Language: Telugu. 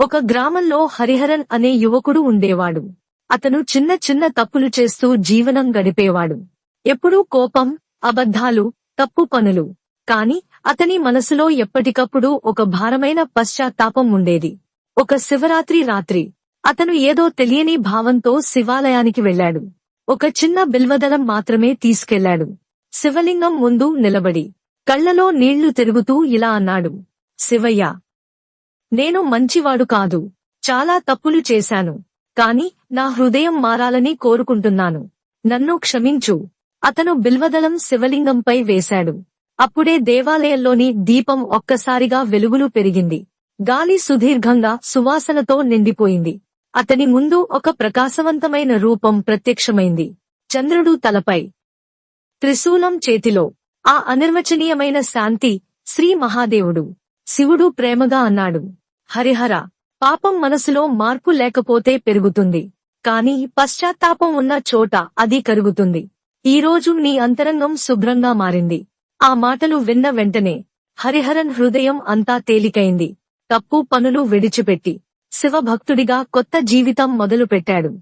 ఒక గ్రామంలో హరిహరన్ అనే యువకుడు ఉండేవాడు. అతను చిన్న చిన్న తప్పులు చేస్తూ జీవనం గడిపేవాడు. ఎప్పుడూ కోపం అబద్ధాలు తప్పు పనులు. కాని అతని మనసులో ఎప్పటికప్పుడు ఒక భారమైన పశ్చాత్తాపం ఉండేది. ఒక శివరాత్రి రాత్రి అతను ఏదో తెలియని భావంతో శివాలయానికి వెళ్ళాడు. ఒక చిన్న బిల్వదలం మాత్రమే తీసుకెళ్ళాడు. శివలింగం ముందు నిలబడి కళ్ళలో నీళ్ళు తిరుగుతూ ఇలా అన్నాడు శివయ్య నేను మంచివాడు కాదు. చాలా తప్పులు చేశాను. కాని నా హృదయం మారాలని కోరుకుంటున్నాను. నన్ను క్షమించు. అతను బిల్వదళం శివలింగంపై వేశాడు. అప్పుడే దేవాలయంలోని దీపం ఒక్కసారిగా వెలుగులు పెరిగింది. గాలి సుదీర్ఘంగా సువాసనతో నిండిపోయింది. అతని ముందు ఒక ప్రకాశవంతమైన రూపం ప్రత్యక్షమైంది. చంద్రుడు తలపై. త్రిశూలం చేతిలో. ఆ అనిర్వచనీయమైన శాంతి శ్రీ మహాదేవుడు. శివుడు ప్రేమగా అన్నాడు. హరిహర. పాపం మనసులో మార్పు లేకపోతే పెరుగుతుంది. కాని పశ్చాత్తాపం ఉన్న చోట అది కరుగుతుంది. ఈరోజు నీ అంతరంగం శుభ్రంగా మారింది. ఆ మాటలు విన్న వెంటనే హరిహరన్ హృదయం అంతా తేలికైంది. తప్పు పనులు విడిచిపెట్టి శివభక్తుడిగా కొత్త జీవితం మొదలుపెట్టాడు.